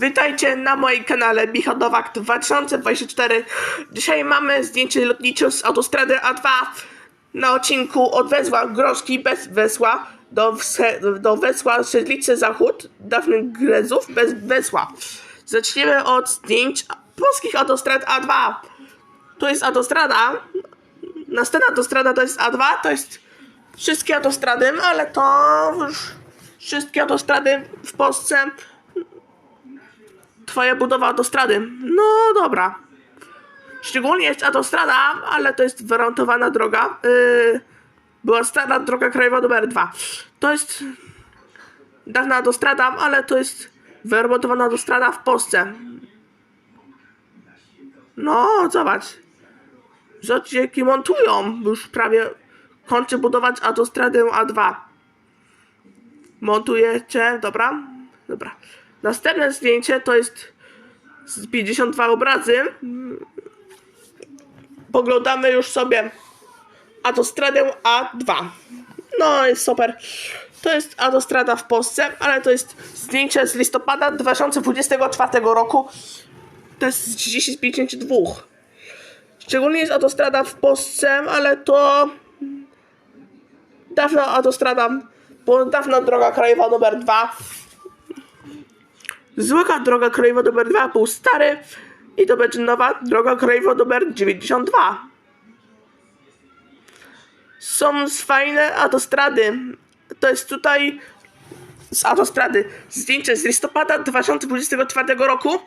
Witajcie na moim kanale Michał Nowak 2024. Dzisiaj mamy zdjęcie lotnicze z autostrady A2 na odcinku od Wezła Groszki bez Wesła do, do Wesła Siedlicy Zachód dawnych Grezów bez Wesła. Zaczniemy od zdjęć polskich autostrad A2. Tu jest autostrada. Następna autostrada to jest A2, to jest wszystkie autostrady, ale to już wszystkie autostrady w Polsce twoja budowa autostrady. No dobra. Szczególnie jest autostrada, ale to jest wyremontowana droga. Yy, była stara droga krajowa numer 2. To jest dawna autostrada, ale to jest wyremontowana autostrada w Polsce. No, zobacz. Zobaczcie, jakie montują. Już prawie kończy budować autostradę A2. Montujecie, dobra? Dobra. Następne zdjęcie to jest z 52 obrazy. Poglądamy już sobie autostradę A2. No jest super. To jest autostrada w Polsce, ale to jest zdjęcie z listopada 2024 roku. To jest z 1052. Szczególnie jest autostrada w Polsce, ale to dawna autostrada, bo dawna droga krajowa numer 2 Zwykła droga krajowa numer 2 był stary i to będzie nowa droga krajowa numer 92. Są fajne autostrady. To jest tutaj z autostrady zdjęcie z listopada 2024 roku.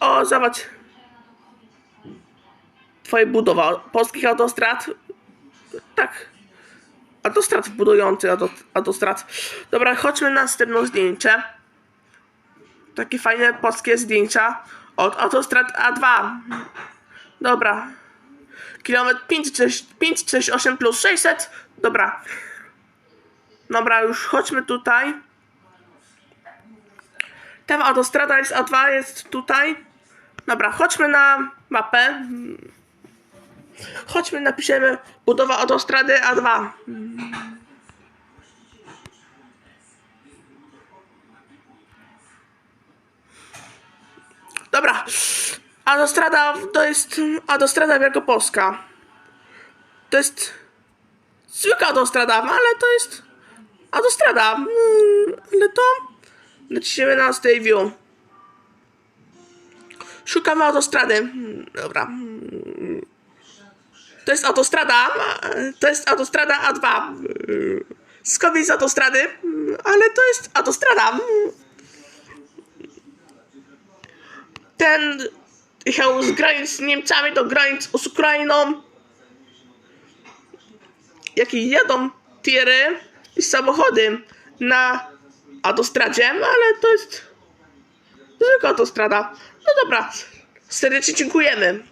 O, zobacz. Twoja budowa polskich autostrad. Tak. Autostrad budujący auto, autostrad. Dobra, chodźmy na następne zdjęcie takie fajne polskie zdjęcia od autostrad A2. Dobra. Kilometr 568 plus 600. Dobra. Dobra, już chodźmy tutaj. Ta autostrada jest A2, jest tutaj. Dobra, chodźmy na mapę. Chodźmy, napiszemy budowa autostrady A2. Dobra. Autostrada to jest autostrada wielkopolska. To jest zwykła autostrada, ale to jest autostrada. Mm, Ale to lecimy na Stay View. Szukamy autostrady. Mm, Dobra. Mm. To jest autostrada. To jest autostrada A2. Skąd z autostrady? Mm, Ale to jest autostrada. Ten jechał z granic z Niemcami do granic z Ukrainą. Jakie jadą tiry i samochody na autostradzie, ale to jest zwykła autostrada. No dobra, serdecznie dziękujemy.